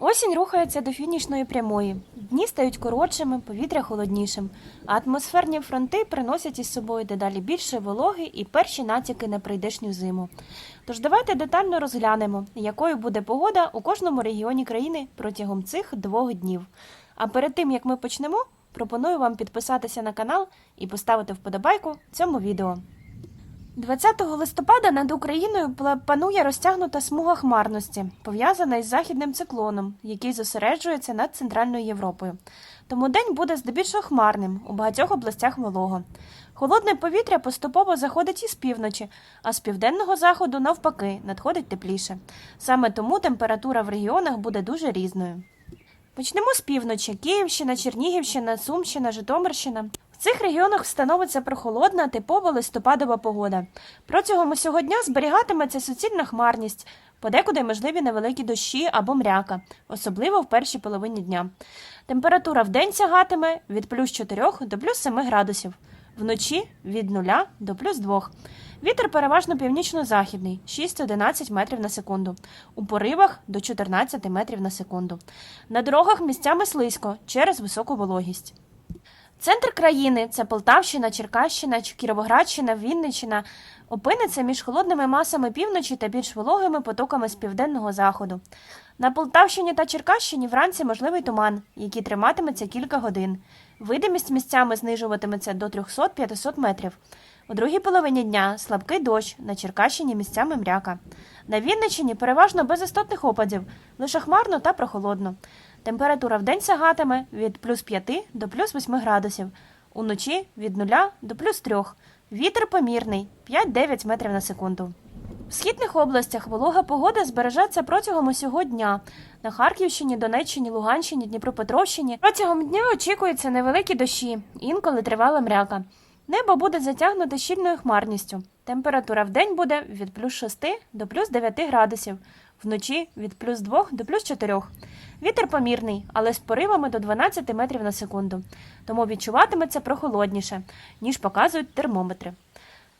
Осінь рухається до фінішної прямої. Дні стають коротшими, повітря холоднішим, а атмосферні фронти приносять із собою дедалі більше вологи і перші натяки на прийдешню зиму. Тож давайте детально розглянемо, якою буде погода у кожному регіоні країни протягом цих двох днів. А перед тим як ми почнемо, пропоную вам підписатися на канал і поставити вподобайку цьому відео. 20 листопада над Україною панує розтягнута смуга хмарності, пов'язана із західним циклоном, який зосереджується над Центральною Європою. Тому день буде здебільшого хмарним, у багатьох областях волого. Холодне повітря поступово заходить із півночі, а з південного заходу, навпаки, надходить тепліше. Саме тому температура в регіонах буде дуже різною. Почнемо з півночі: Київщина, Чернігівщина, Сумщина, Житомирщина. В цих регіонах встановиться прохолодна, типова листопадова погода. Протягом усього дня зберігатиметься суцільна хмарність, подекуди можливі невеликі дощі або мряка, особливо в першій половині дня. Температура в день сягатиме від плюс 4 до плюс 7 градусів, вночі від 0 до плюс 2. Вітер переважно північно-західний 6-11 метрів на секунду, у поривах до 14 метрів на секунду. На дорогах місцями слизько через високу вологість. Центр країни це Полтавщина, Черкащина, Кіровоградщина, Вінниччина. Опиниться між холодними масами півночі та більш вологими потоками з південного заходу. На Полтавщині та Черкащині вранці можливий туман, який триматиметься кілька годин. Видимість місцями знижуватиметься до 300-500 метрів. У другій половині дня слабкий дощ, на Черкащині місцями мряка. На Вінниччині переважно без істотних опадів, лише хмарно та прохолодно. Температура в день сягатиме від плюс 5 до плюс 8 градусів, уночі від 0 до плюс 3. Вітер помірний 5-9 метрів на секунду. В східних областях волога погода збережеться протягом усього дня. На Харківщині, Донеччині, Луганщині, Дніпропетровщині протягом дня очікуються невеликі дощі, інколи тривала мряка. Небо буде затягнуте щільною хмарністю. Температура в день буде від плюс 6 до плюс 9 градусів, вночі від плюс 2 до плюс 4. Вітер помірний, але з поривами до 12 метрів на секунду, тому відчуватиметься прохолодніше, ніж показують термометри.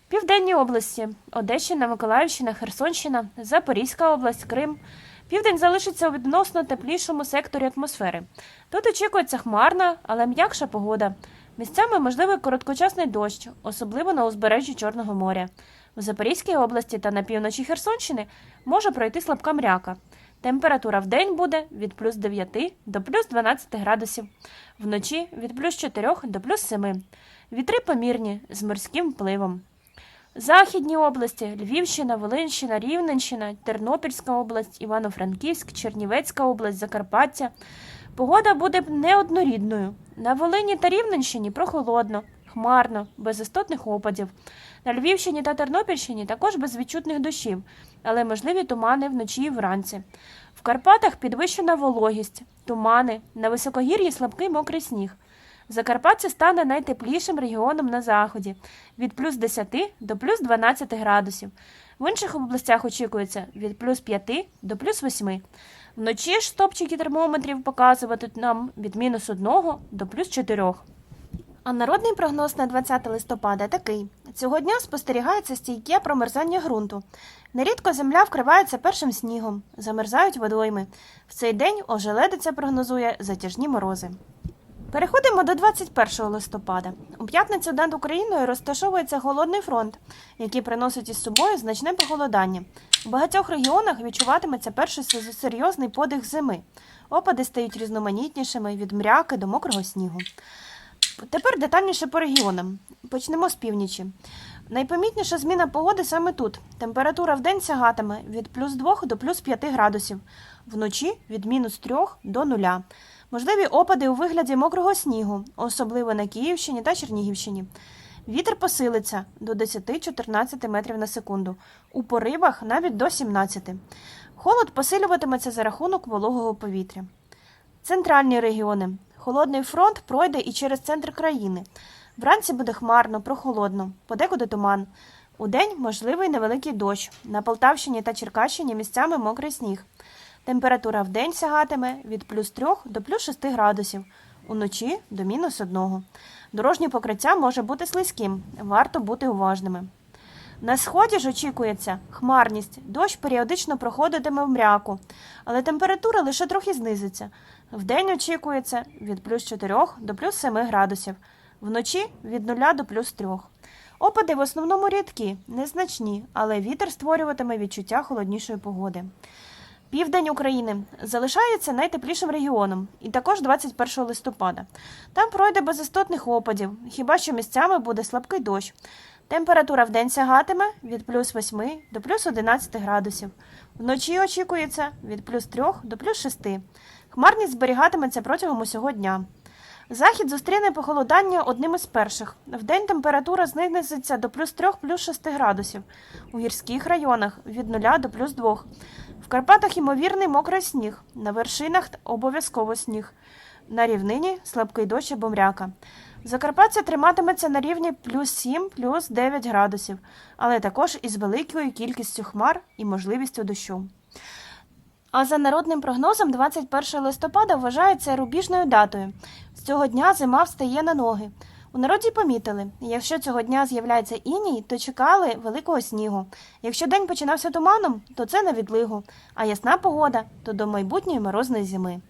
Південні області Одещина, Миколаївщина, Херсонщина, Запорізька область, Крим. Південь залишиться у відносно теплішому секторі атмосфери. Тут очікується хмарна, але м'якша погода. Місцями можливий короткочасний дощ, особливо на узбережжі Чорного моря. В Запорізькій області та на півночі Херсонщини може пройти слабка мряка. Температура в день буде від плюс 9 до плюс 12 градусів, вночі від плюс 4 до плюс 7. Вітри помірні з морським впливом. Західні області Львівщина, Волинщина, Рівненщина, Тернопільська область, Івано-Франківськ, Чернівецька область, Закарпаття. Погода буде неоднорідною. На Волині та Рівненщині прохолодно, хмарно, без істотних опадів. На Львівщині та Тернопільщині також без відчутних дощів, але можливі тумани вночі і вранці. В Карпатах підвищена вологість, тумани, на високогір'ї слабкий мокрий сніг. Закарпаття стане найтеплішим регіоном на заході від плюс 10 до плюс 12 градусів. В інших областях очікується від плюс 5 до плюс 8. Вночі ж стопчики термометрів показуватимуть нам від мінус 1 до плюс 4. А народний прогноз на 20 листопада такий: цього дня спостерігається стійке промерзання ґрунту. Нерідко земля вкривається першим снігом, замерзають водойми. В цей день ожеледиця прогнозує затяжні морози. Переходимо до 21 листопада. У п'ятницю над Україною розташовується голодний фронт, який приносить із собою значне похолодання. У багатьох регіонах відчуватиметься перший серйозний подих зими. Опади стають різноманітнішими від мряки до мокрого снігу. Тепер детальніше по регіонам. Почнемо з північі. Найпомітніша зміна погоди саме тут. Температура в день сягатиме від плюс 2 до плюс 5 градусів, вночі від мінус 3 до 0. Можливі опади у вигляді мокрого снігу, особливо на Київщині та Чернігівщині. Вітер посилиться до 10-14 метрів на секунду, у поривах навіть до 17. Холод посилюватиметься за рахунок вологого повітря. Центральні регіони. Холодний фронт пройде і через центр країни. Вранці буде хмарно, прохолодно, подекуди туман. Удень можливий невеликий дощ. На Полтавщині та Черкащині місцями мокрий сніг. Температура в день сягатиме від плюс 3 до плюс 6 градусів, уночі до мінус 1. Дорожнє покриття може бути слизьким, варто бути уважними. На сході ж очікується хмарність, дощ періодично проходитиме в мряку, але температура лише трохи знизиться. Вдень очікується від плюс 4 до плюс 7 градусів, вночі від 0 до плюс 3. Опади в основному рідкі, незначні, але вітер створюватиме відчуття холоднішої погоди. Південь України залишається найтеплішим регіоном, і також 21 листопада. Там пройде без істотних опадів, хіба що місцями буде слабкий дощ. Температура вдень сягатиме від плюс 8 до плюс 11 градусів. Вночі очікується від плюс 3 до плюс 6. Хмарність зберігатиметься протягом усього дня. Захід зустріне похолодання одним із перших. Вдень температура знизиться до плюс 3 плюс 6 градусів. У гірських районах від 0 до плюс 2. В Карпатах ймовірний мокрий сніг, на вершинах обов'язково сніг. На рівнині слабкий дощ або мряка. Закарпаття триматиметься на рівні плюс 7, плюс 9 градусів, але також із великою кількістю хмар і можливістю дощу. А за народним прогнозом, 21 листопада вважається рубіжною датою. З цього дня зима встає на ноги. У народі помітили, якщо цього дня з'являється іній, то чекали великого снігу. Якщо день починався туманом, то це на відлигу, а ясна погода то до майбутньої морозної зими.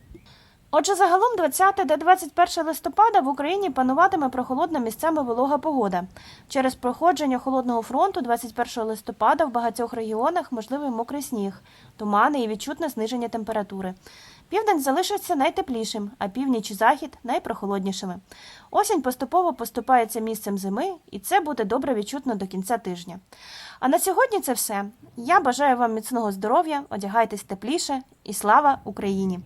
Отже, загалом 20 та 21 листопада в Україні пануватиме прохолодна місцями волога погода. Через проходження холодного фронту 21 листопада в багатьох регіонах можливий мокрий сніг, тумани і відчутне зниження температури. Південь залишиться найтеплішим, а північ і захід найпрохолоднішими. Осінь поступово поступається місцем зими, і це буде добре відчутно до кінця тижня. А на сьогодні це все. Я бажаю вам міцного здоров'я, одягайтесь тепліше і слава Україні!